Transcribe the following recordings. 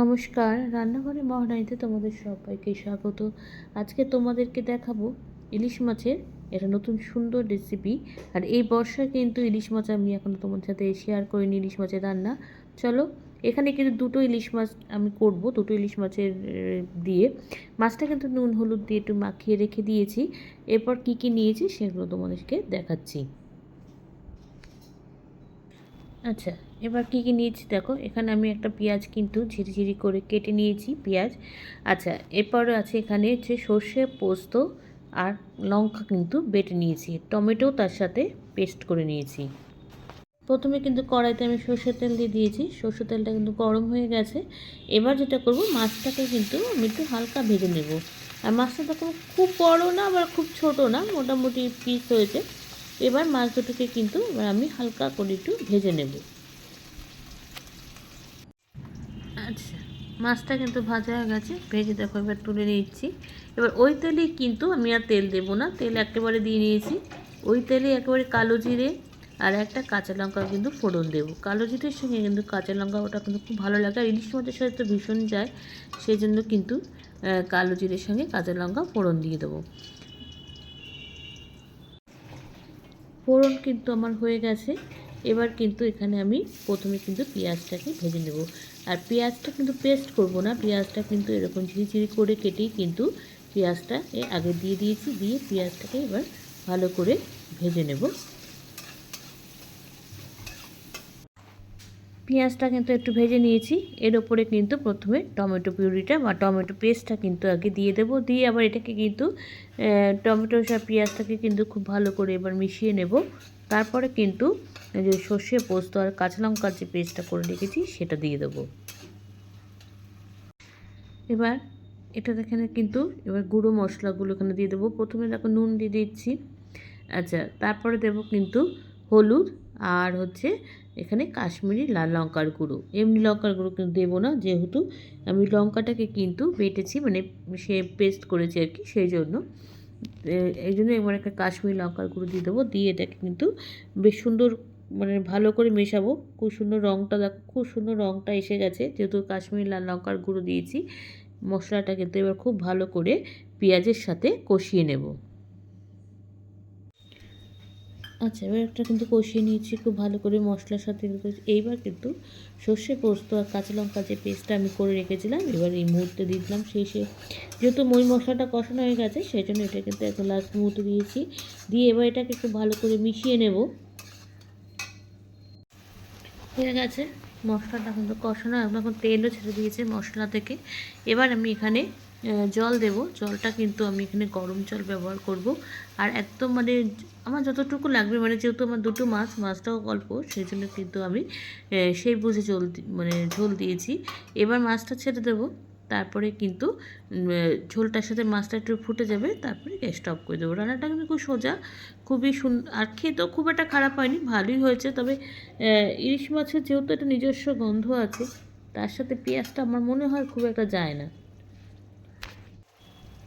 নমস্কার, রান্নাঘরে মহারানীতে তোমাদের সবাইকে স্বাগত। আজকে তোমাদেরকে দেখাবো ইলিশ মাছের এটা নতুন সুন্দর রেসিপি আর এই বর্ষায় কিন্তু ইলিশ মাছ আমি এখন তোমাদের সাথে শেয়ার করিনি, ইলিশ মাছের রান্না। চলো, এখানে কিন্তু দুটো ইলিশ মাছ আমি করব, দুটো ইলিশ মাছের দিয়ে। মাছটা কিন্তু নুন, হলুদ দিয়ে একটু মাখিয়ে রেখে দিয়েছি। এরপর কী কী নিয়েছি সেগুলো তোমাদেরকে দেখাচ্ছি। আচ্ছা এবার কী কী নিয়েছি দেখো, এখানে আমি একটা পেঁয়াজ কিন্তু ঝিরিঝিরি করে কেটে নিয়েছি পেঁয়াজ। আচ্ছা এরপরে আছে এখানে হচ্ছে সর্ষে, পোস্ত আর লঙ্কা কিন্তু বেটে নিয়েছি, টমেটো তার সাথে পেস্ট করে নিয়েছি। প্রথমে কিন্তু কড়াইতে আমি সর্ষের তেল দিয়ে দিয়েছি, সর্ষের তেলটা কিন্তু গরম হয়ে গেছে। এবার যেটা করব, মাছটাকে কিন্তু আমি একটু হালকা ভেজে নেব। আর মাছটা তখন খুব বড় না, আবার খুব ছোট না, মোটামুটি পিস হয়েছে। এবার মাছ দুটোকে কিন্তু আমি হালকা করে একটু ভেজে নেব। আচ্ছা মাছটা কিন্তু ভাজা হয়ে গেছে। ভেজে দেখো, এবার তুলে নিচ্ছি। এবার ওই তেলেই কিন্তু আমি আর তেল দেবো না। তেল একেবারে দিয়ে নিয়েছি। ওই তেলে একেবারে কালো জিরে আর একটা কাঁচা লঙ্কা কিন্তু ফোড়ন দেবো। কালো জিরের সঙ্গে কিন্তু কাঁচা লঙ্কা ওটা কিন্তু খুব ভালো লাগে। আর ইলিশ মাছের সাথে তো ভীষণ যায় সেই জন্য কিন্তু কালো জিরের সঙ্গে কাঁচা লঙ্কা ফোড়ন দিয়ে দেবো। ফোড়ন কিন্তু আমার হয়ে গেছে। এবার কিন্তু এখানে আমি প্রথমে কিন্তু পেঁয়াজটাকে ভেজে নেব। আর পেঁয়াজটা কিন্তু পেস্ট করব না, পেঁয়াজটা কিন্তু এরকম ঝিরিঝিরি করে কেটেই কিন্তু পেঁয়াজটা আগে দিয়ে দিয়েছি, দিয়ে পেঁয়াজটাকে এবার ভালো করে ভেজে নেব। পেঁয়াজটা কিন্তু একটু ভেজে নিয়েছি। এর ওপরে কিন্তু প্রথমে টমেটো পিউরিটা বা টমেটো পেস্টটা কিন্তু আগে দিয়ে দেবো। দিয়ে আবার এটাকে কিন্তু টমেটো সব পেঁয়াজটাকে কিন্তু খুব ভালো করে এবার মিশিয়ে নেব। তারপরে কিন্তু যে সর্ষে পোস্ত আর কাঁচা লঙ্কার যে পেস্টটা করে রেখেছি, সেটা দিয়ে দেবো। এবার এটা এখানে কিন্তু, এবার গুঁড়ো মশলাগুলো এখানে দিয়ে দেবো। প্রথমে দেখো নুন দিয়ে দিচ্ছি। আচ্ছা তারপরে দেবো কিন্তু হলুদ আর হচ্ছে এখানে কাশ্মীরি লাল লঙ্কার গুঁড়ো। এমনি লঙ্কার গুঁড়ো কিন্তু দেবো না, যেহেতু আমি লঙ্কাটাকে কিন্তু বেটেছি মানে সে পেস্ট করেছি আর কি, সেই জন্য। এই জন্য এবার একটা কাশ্মীরি লঙ্কার গুঁড়ো দিয়ে দেবো, দিয়ে এটাকে কিন্তু বেশ সুন্দর মানে ভালো করে মেশাবো। খুব সুন্দর রঙটা দেখো, খুব সুন্দর রঙটা এসে গেছে, যেহেতু কাশ্মীরি লাল লঙ্কার গুঁড়ো দিয়েছি, মশলাটা কিন্তু এবার খুব ভালো করে পেঁয়াজের সাথে কষিয়ে নেব। আচ্ছা এবার একটা কিন্তু কষিয়ে নিয়েছি, খুব ভালো করে মশলার সাথে এইবার কিন্তু সর্ষে পোস্ত আর কাঁচা লঙ্কা যে পেস্টটা আমি করে রেখেছিলাম, এবার এই মুহূর্তে দিয়ে দিলাম শেষে যেহেতু মই মশলাটা কষানো হয়ে গেছে, সেই জন্য এটা কিন্তু একদম লাস্ট মুহূর্তে দিয়েছি। দিয়ে এবার এটাকে খুব ভালো করে মিশিয়ে নেব। হয়ে গেছে, মশলাটা কিন্তু কষানো এখন তেলও ছেড়ে দিয়েছে মশলা থেকে। এবার আমি এখানে জল দেব। জলটা কিন্তু আমি এখানে গরম জল ব্যবহার করব। আর একদম মানে আমার যতটুকু লাগবে মানে যেহেতু আমার দুটো মাছ, মাছটাও অল্প সেই জন্য কিন্তু আমি সেই বুঝে জল মানে ঝোল দিয়েছি। এবার মাছটা ছেড়ে দেবো। তারপরে কিন্তু ঝোলটার সাথে মাছটা একটু ফুটে যাবে, তারপরে গ্যাসটা অফ করে দেবো। রান্নাটা কিন্তু খুব সোজা, খুবই সুন, আর খেতেও খুব একটা খারাপ হয়নি, ভালোই হয়েছে। তবে ইলিশ মাছের যেহেতু একটা নিজস্ব গন্ধ আছে, তার সাথে পেঁয়াজটা আমার মনে হয় খুব একটা যায় না।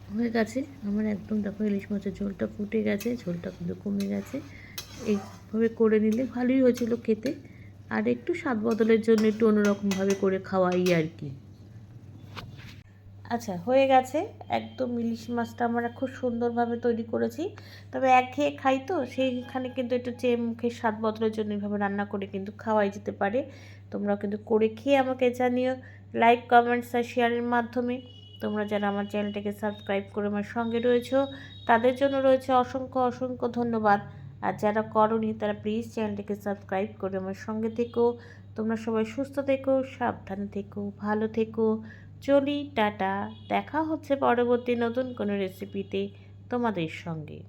হয়ে গেছে। আমার একদম দেখো ইলিশ মাছের ঝোলটা ফুটে গেছে, ঝোলটা কিন্তু কমে গেছে। এইভাবে করে নিলে ভালোই হয়েছিল খেতে। আর একটু স্বাদ বদলের জন্য একটু অন্যরকমভাবে করে খাওয়াই আর কি। আচ্ছা হয়ে গেছে। একদম ইলিশ মাছটা আমরা খুব সুন্দরভাবে তৈরি করেছি। তবে একঘেয়ে খাই তো, সেইখানে কিন্তু একটু চেয়ে মুখে স্বাদ বদলের জন্য এইভাবে রান্না করে কিন্তু খাওয়াই যেতে পারে। তোমরা কিন্তু করে খেয়ে আমাকে জানিও। লাইক কমেন্টস আর শেয়ারের মাধ্যমে। তোমরা যারা আমার চ্যানেলটাকে সাবস্ক্রাইব করে আমার সঙ্গে রয়েছো, তাদের জন্য রয়েছে অসংখ্য অসংখ্য ধন্যবাদ। আর যারা করনি, তারা প্লিজ চ্যানেলটাকে সাবস্ক্রাইব করে আমার সঙ্গে থেকো। তোমরা সবাই সুস্থ থেকো, সাবধানে থেকো, ভালো থেকো। চলি, টাটা। দেখা হচ্ছে পরবর্তী নতুন কোনো রেসিপিতে তোমাদের সঙ্গে।